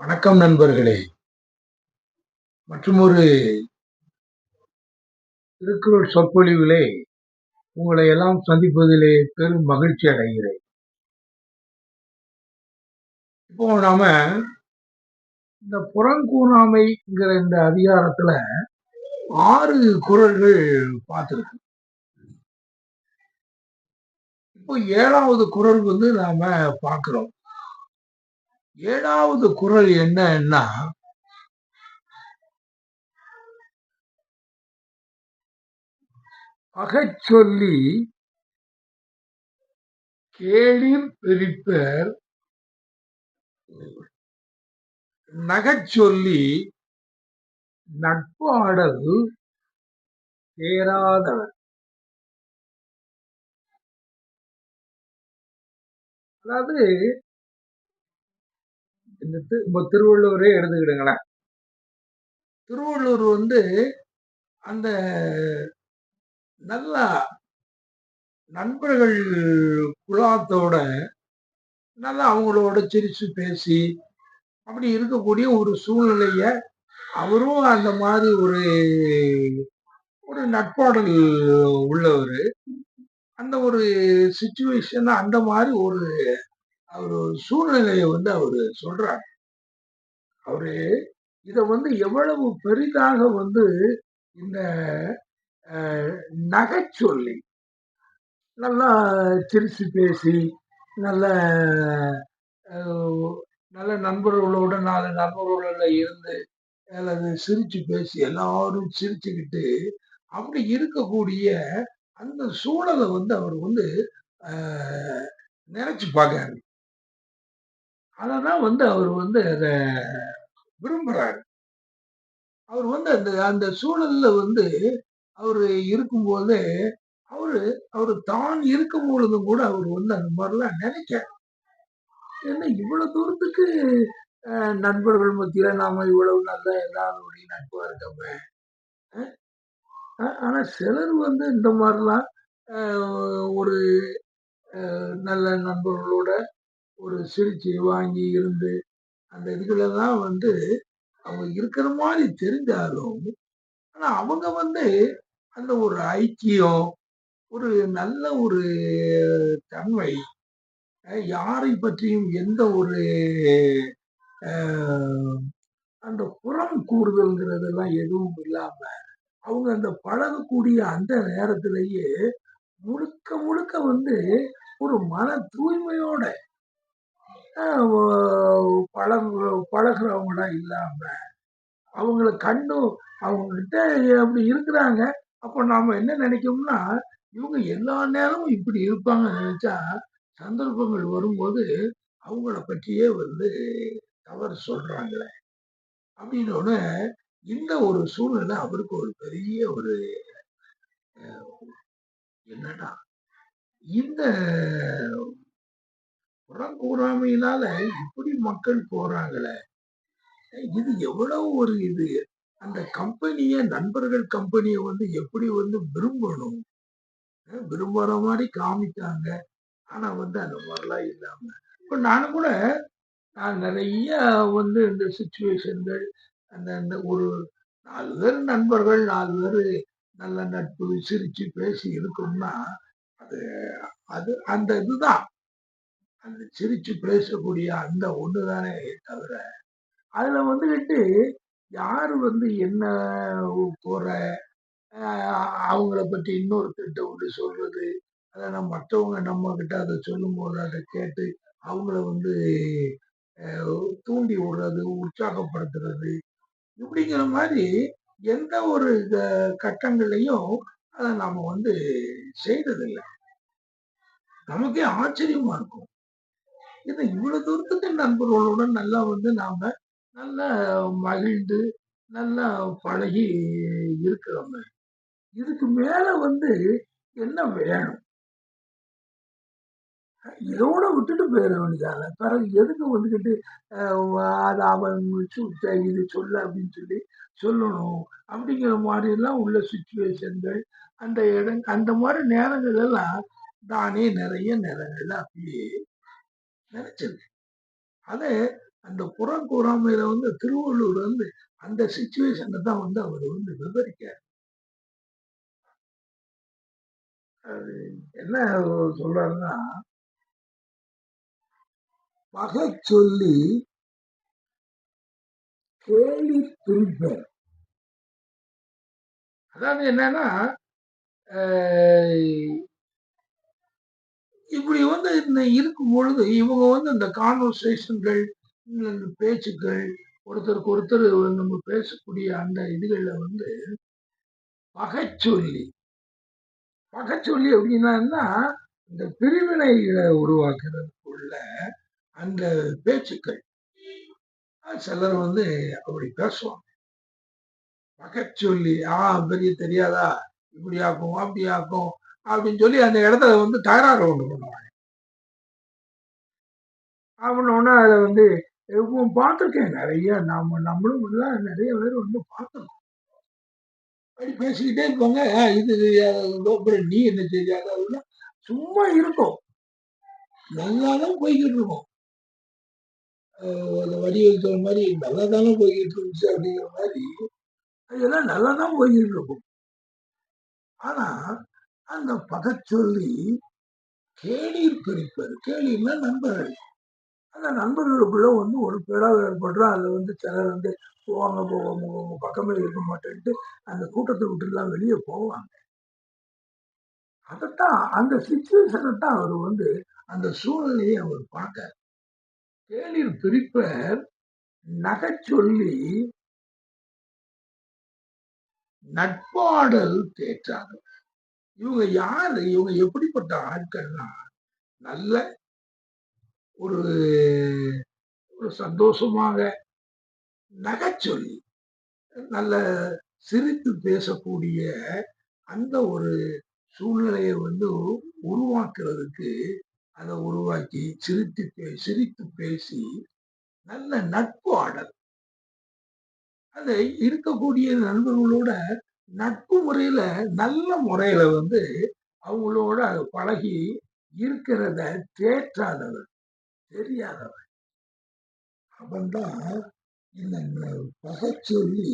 வணக்கம் நண்பர்களே. மற்றும் ஒரு திருக்குறள் சொற்பொழிவிலே உங்களை எல்லாம் சந்திப்பதிலே பெரும் மகிழ்ச்சி அடைகிறேன். இப்போ நாம இந்த புறங்கூறாமைங்கிற இந்த அதிகாரத்துல ஆறு குரல்கள் பார்த்துருக்கோம். இப்போ ஏழாவது குரல் வந்து நாம பார்க்கிறோம். ஏழாவது குரல் என்னன்னா பகச்சொல்லி கேளிர் பிரிப்பர் நகச்சொல்லி நட்பாடல் தேராதவர். அதாவது இந்த திருவள்ளுவரே எடுத்துக்கிடுங்களேன் திருவள்ளுவர் வந்து அந்த நல்லா நண்பர்கள் குழாத்தோட நல்லா அவங்களோட சிரிச்சு பேசி அப்படி இருக்கக்கூடிய ஒரு சூழ்நிலைய அவரும் அந்த மாதிரி ஒரு ஒரு நட்பாடல் உள்ளவர். அந்த ஒரு சுச்சுவேஷன் அந்த மாதிரி ஒரு அவர் சூழ்நிலையை வந்து அவர் சொல்றார். அவரு இதை வந்து எவ்வளவு பெரிதாக வந்து இந்த நகைச்சொல்லி நல்லா சிரிச்சு பேசி நல்ல நல்ல நண்பர்களோட நாலு நண்பர்களோட இருந்து அல்லது சிரிச்சு பேசி எல்லாரும் சிரிச்சுக்கிட்டு அப்படி இருக்கக்கூடிய அந்த சூழலை வந்து அவர் வந்து நினைச்சு பார்க்காரு அததான் வந்து அவர் வந்து அதை விரும்புறாரு. அவர் வந்து அந்த அந்த சூழல்ல வந்து அவரு இருக்கும்போது அவரு அவரு தான் இருக்கும் பொழுதும் கூட அவர் வந்து அந்த மாதிரிலாம் நினைக்க ஏன்னா இவ்வளவு தூரத்துக்கு நண்பர்கள் மத்தியில நாம இவ்வளவு நல்ல எல்லாருடைய நட்பா இருக்கமே. ஆனா சிலர் வந்து இந்த மாதிரிலாம் ஒரு நல்ல நண்பர்களோட ஒரு சிரிச்சு வாங்கி இருந்து அந்த இதுகளெல்லாம் வந்து அவங்க இருக்கிற மாதிரி தெரிஞ்சாலும் ஆனா அவங்க வந்து அந்த ஒரு ஐக்கியம் ஒரு நல்ல ஒரு தன்மை யாரை பற்றியும் எந்த ஒரு அந்த புறம் கூறுதல்ங்கிறதெல்லாம் எதுவும் இல்லாம அவங்க அந்த பழகக்கூடிய அந்த நேரத்திலேயே முழுக்க முழுக்க வந்து ஒரு மன தூய்மையோட பழகு பழகுறவங்களா இல்லாம அவங்கள கண்டும் அவங்ககிட்ட அப்படி இருக்கிறாங்க. அப்போ நாம் என்ன நினைக்கோம்னா இவங்க எல்லா நேரமும் இப்படி இருப்பாங்க நினைச்சா சந்தர்ப்பங்கள் வரும்போது அவங்கள பற்றியே வந்து தவறு சொல்கிறாங்களே அப்படின்னு இந்த ஒரு சூழ்நிலை அவருக்கு ஒரு பெரிய ஒரு என்னன்னா இந்த புறங்கூறாமையினால இப்படி மக்கள் போறாங்களே? இது எவ்வளவு ஒரு இது? அந்த கம்பெனிய நண்பர்கள் கம்பெனியை வந்து எப்படி வந்து விரும்பணும்? விரும்புற மாதிரி காமிக்காங்க ஆனா வந்து அந்த மாதிரிலாம் இல்லாம. இப்ப நானும் கூட நான் நிறைய வந்து இந்த சுச்சுவேஷன்கள் அந்த அந்த ஒரு நாலு பேர் நண்பர்கள் நாலு பேர் நல்ல நட்பு சிரிச்சு பேசி இருக்கோம்னா அது அது அந்த இதுதான். அந்த சிரிச்சு பேசக்கூடிய அந்த ஒண்ணுதானே தவிர அதுல வந்துகிட்டு யாரு வந்து என்ன குறை அவங்கள பற்றி இன்னொருத்தர்கிட்ட ஒன்று சொல்றது அதை நம்ம மற்றவங்க நம்ம கிட்ட அதை சொல்லும் போது அதை கேட்டு அவங்கள வந்து தூண்டி விடுறது உற்சாகப்படுத்துறது இப்படிங்கிற மாதிரி எந்த ஒரு கட்டங்கள்லையும் அதை நாம வந்து செய்ததில்லை நமக்கே ஆச்சரியமா இருக்கும். ஏன்னா இவ்வளவு தூரத்துக்கு நண்பர்களுடன் நல்லா வந்து நாம நல்லா மகிழ்ந்து நல்லா பழகி இருக்கிறோம். இதுக்கு மேல வந்து என்ன வேணும்? இதோட விட்டுட்டு போயிட வேண்டியதால. பிறகு எதுக்கு வந்துக்கிட்டு அது அவன் இது சொல்ல அப்படின்னு சொல்லி சொல்லணும். அப்படிங்கிற மாதிரி எல்லாம் உள்ள சுச்சுவேஷன்கள் அந்த இடம் அந்த மாதிரி நேரங்கள் எல்லாம் தானே நிறைய நேரங்கள்ல அப்படியே நினைச்சிருக்கு அதே அந்த புறம் கூறாமையில வந்து திருவள்ளுவர் வந்து அந்த சுச்சுவேஷனை தான் வந்து அவர் வந்து விவரிக்கார் அது என்ன சொல்றாருன்னா பகை சொல்லி கேலி பிரிப்பர் அதாவது என்னன்னா அஹ், இப்படி வந்து இந்த இருக்கும் பொழுது இவங்க வந்து இந்த கான்வர்சேஷன்கள் இந்த பேச்சுக்கள் ஒருத்தருக்கு ஒருத்தர் நம்ம பேசக்கூடிய அந்த இதுகள்ல வந்து பகைச்சொல்லி பகைச்சொல்லி அப்படின்னா என்ன? இந்த பிரிவினைகளை உருவாக்குறதுக்குள்ள அந்த பேச்சுக்கள். சிலர் வந்து அப்படி பேசுவாங்க. பகைச்சொல்லி ஆ பெரிய தெரியாதா? இப்படி ஆக்கும் அப்படி ஆக்கும் அப்படின்னு சொல்லி அந்த இடத்துல வந்து தகராறு ஒன்று பண்ணுவாங்க. அப்படின்னோடனே அதை வந்து இப்போ பார்த்துருக்கேன் நிறைய. நம்ம நம்மளும் எல்லாம் நிறைய பேர் வந்து பார்த்துருக்கோம் அப்படி பேசிக்கிட்டே இருப்பாங்க இது தெரியாத நீ என்ன செய்யாத அப்படின்னா சும்மா இருக்கும். நல்லா தான் போய்கிட்டு இருக்கோம். அந்த வடிவில் சொல்ற மாதிரி நல்லா தானே போய்கிட்டு இருந்துச்சு அப்படிங்கிற மாதிரி அதெல்லாம் நல்லா தான் போய்கிட்டு இருக்கும். ஆனால் அந்த பகச்சொல்லி கேளீர் பிரிப்பர் கேளீர்னா நண்பர்கள். அந்த நண்பர்களுக்குள்ள வந்து ஒரு பிளவு ஏற்படுறோம் அதில் வந்து சிலர் வந்து போவாங்க போவாங்க உங்க பக்கமே இருக்க மாட்டேன்ட்டு அந்த கூட்டத்தை விட்டுலாம் வெளியே போவாங்க. அதைத்தான் அந்த சுச்சுவேஷனை தான் அவர் வந்து அந்த சூழ்நிலையை அவர் பார்க்க கேளீர் பிரிப்பர் சொல்லி நட்பாடல் தேற்றாங்க இவங்க யாரு? இவங்க எப்படிப்பட்ட ஆட்கள்னா நல்ல ஒரு ஒரு சந்தோஷமாக நகைச்சொல்லி நல்ல சிரித்து பேசக்கூடிய அந்த ஒரு சூழ்நிலையை வந்து உருவாக்குறதுக்கு அதை உருவாக்கி சிரித்து பே சிரித்து பேசி நல்ல நட்பு ஆடல். அதை இருக்கக்கூடிய நண்பர்களோட நட்பு முறையில நல்ல முறையில வந்து அவங்களோட பழகி இருக்கிறத தேற்றாதவர் தெரியாதவர் அவன்தான் இந்த பகைச்சொல்லி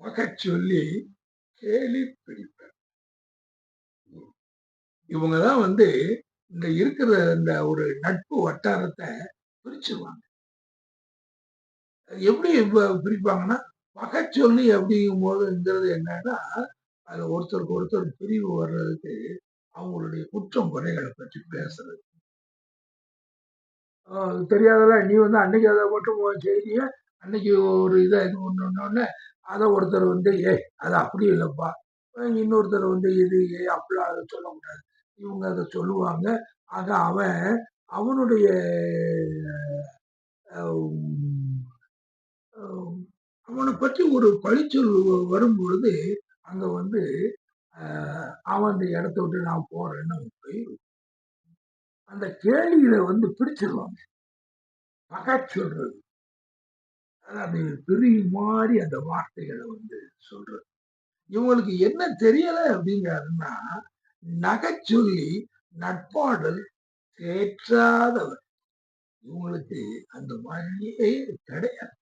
பகைச்சொல்லி கேலி பிடிப்பர் இவங்க தான் வந்து இந்த இருக்கிற இந்த ஒரு நட்பு வட்டாரத்தை பிரிச்சுருவாங்க. எப்படி பிரிப்பாங்கன்னா பகைச்சொல்லி அப்படிங்கும் போதுங்கிறது என்னன்னா அதுல ஒருத்தருக்கு ஒருத்தர் பிரிவு வர்றதுக்கு அவங்களுடைய குற்றம் குறைகளை பற்றி பேசுறது. ஆஹ் தெரியாதல நீ வந்து அன்னைக்கு அதை மட்டும் செய்திய அன்னைக்கு ஒரு இதை இது பண்ணோன்னே அதை ஒருத்தர் வந்து ஏ அது அப்படி இல்லைப்பா. இன்னொருத்தர் வந்து இது ஏ அப்படிலாம் அதை சொல்லக்கூடாது. இவங்க அதை சொல்லுவாங்க. ஆக அவன் அவனுடைய அவனை பற்றி ஒரு பழிச்சொல் வரும்பொழுது அங்கே வந்து அவன் அந்த இடத்த விட்டு நான் போறேன்னு அவன் போய் அந்த கேள்வியில வந்து பிடிச்சிருவாங்க. பகை சொல்றது. அதாவது பிரி மாதிரி அந்த வார்த்தைகளை வந்து சொல்றது. இவங்களுக்கு என்ன தெரியல அப்படிங்கிறாருன்னா நகைச்சொல்லி நட்பாடல் தேற்றாதவர் இவங்களுக்கு அந்த மாதிரியே கிடையாது.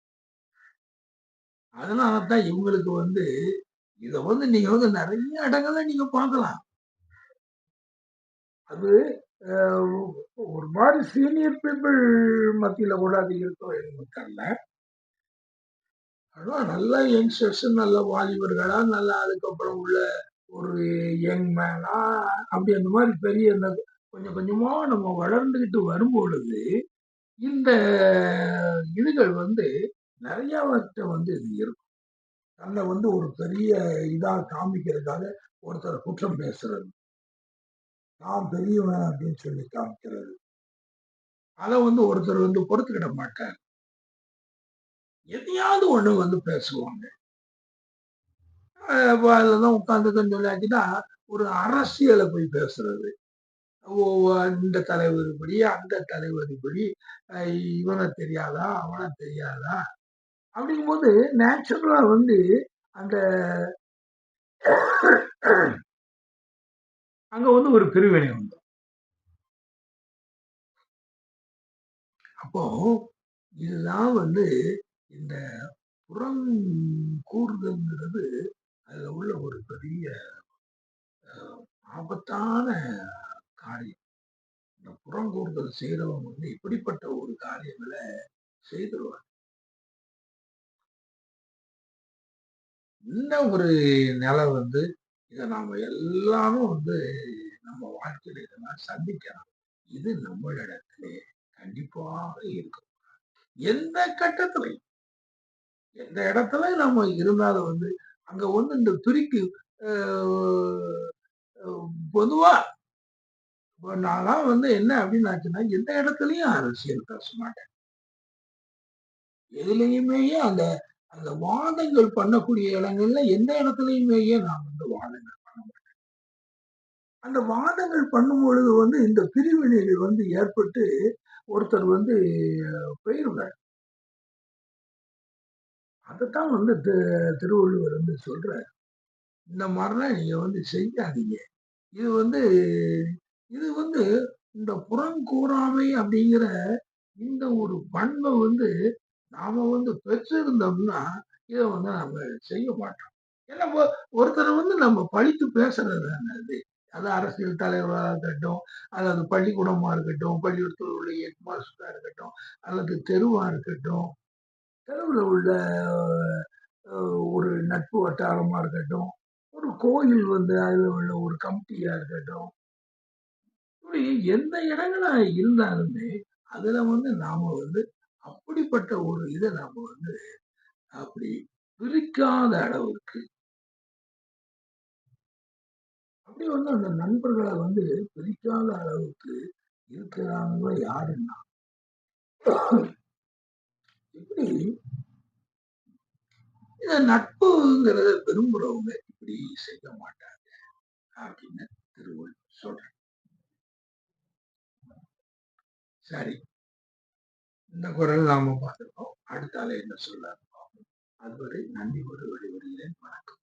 அதனாலதான் இவங்களுக்கு வந்து இதை வந்து நீங்க வந்து நிறைய இடங்கள்ல நீங்க பார்க்கலாம். அது அஹ், ஒரு மாதிரி சீனியர் பீப்புள் மத்தியில கூட அது இருக்கோ எனக்கு தெரியல. ஆனா நல்ல யங்ஸ்டர்ஸ் நல்ல வாலிபர்களா நல்ல அதுக்கப்புறம் உள்ள ஒரு யங் மேனா அப்படி அந்த மாதிரி பெரிய அந்த கொஞ்சம் கொஞ்சமா நம்ம வளர்ந்துக்கிட்டு வரும்பொழுது இந்த இதுகள் வந்து நிறையவற்றை வந்து இது இருக்கும். தன்னை வந்து ஒரு பெரிய இதா காமிக்கிறதுக்காக ஒருத்தர் குற்றம் பேசுறது. நான் பெரியவன் அப்படின்னு சொல்லி காமிக்கிறது. அதை வந்து ஒருத்தர் வந்து பொறுத்துக்கிட மாட்டார். எதையாவது ஒண்ணு வந்து பேசுவாங்க. அப்ப அதுலதான் உட்காந்துக்கன்னு சொல்லியாச்சுன்னா ஒரு அரசியலை போய் பேசுறது ஓ இந்த தலைவர் இப்படி அந்த தலைவர் இப்படி இவனை தெரியாதா அவனை தெரியாதா அப்படிங்கும்போது நேச்சுரலா வந்து அந்த அங்க வந்து ஒரு பிரிவினை உண்டு. அப்போ இதுதான் வந்து இந்த புறம் கூறுதல்ங்கிறது அதுல உள்ள ஒரு பெரிய அஹ், ஆபத்தான காரியம். இந்த புறங்கூறுதல் செய்யறவங்க வந்து இப்படிப்பட்ட ஒரு காரியங்களை செய்திருவாங்க. இன்னும் ஒரு நிலை வந்து இதை நாம எல்லாரும் வந்து நம்ம வாழ்க்கையில இதெல்லாம் சந்திக்கலாம். இது நம்மளிடத்துல கண்டிப்பாக இருக்கும். எந்த கட்டத்திலையும் எந்த இடத்துல நம்ம இருந்தாலும் வந்து அங்க வந்து இந்த பிரிக்கு பொதுவா நான்லாம் வந்து என்ன அப்படின்னு ஆச்சுன்னா எந்த இடத்துலயும் அரசியல் பேச மாட்டேன். எதுலையுமே அந்த அந்த வாதங்கள் பண்ணக்கூடிய இடங்கள்ல எந்த இடத்துலயுமே நான் வந்து வாதங்கள் பண்ண மாட்டேன். அந்த வாதங்கள் பண்ணும் பொழுது வந்து இந்த பிரிவினைகள் வந்து ஏற்பட்டு ஒருத்தர் வந்து போயிருந்தார். அதைத்தான் வந்து தி- திருவள்ளுவர் வந்து சொல்கிறார் இந்த மாதிரிலாம் நீங்கள் வந்து செய்யாதீங்க. இது வந்து இது வந்து இந்த புறங்கூறாமை அப்படிங்கிற இந்த ஒரு பண்பை வந்து நாம் வந்து பெற்றிருந்தோம்னா இதை வந்து நம்ம செய்ய மாட்டோம். ஏன்னா ஒருத்தரை வந்து நம்ம பழித்து பேசுறது அது. அது அரசியல் தலைவராக இருக்கட்டும் அல்லது பள்ளிக்கூடமாக இருக்கட்டும் பள்ளிக்கூடத்தில் உள்ள ஹெட் இருக்கட்டும் அல்லது தெருவாக இருக்கட்டும் தெருவில் உள்ள ஒரு நட்பு வட்டாரமாக இருக்கட்டும் ஒரு கோயில் வந்து அதில் உள்ள ஒரு கமிட்டியாக இருக்கட்டும் இப்படி எந்த இடங்களாக இருந்தாலுமே அதில் வந்து நாம் வந்து அப்படிப்பட்ட ஒரு இதை நாம் வந்து அப்படி பிரிக்காத அளவுக்கு அப்படி வந்து அந்த நண்பர்களை வந்து பிரிக்காத அளவுக்கு இருக்கிறாங்க யாருன்னா இப்படி இந்த நட்புங்கிறத விரும்புறவங்க இப்படி செய்ய மாட்டாங்க அப்படின்னு திருவள்ளுவர் சொல்றேன் சரி. இந்த குரல் நாம பார்த்துருக்கோம். அடுத்தால என்ன சொல்ல அதுவரை நன்றி ஒரு வழி வருகிறேன் வணக்கம்.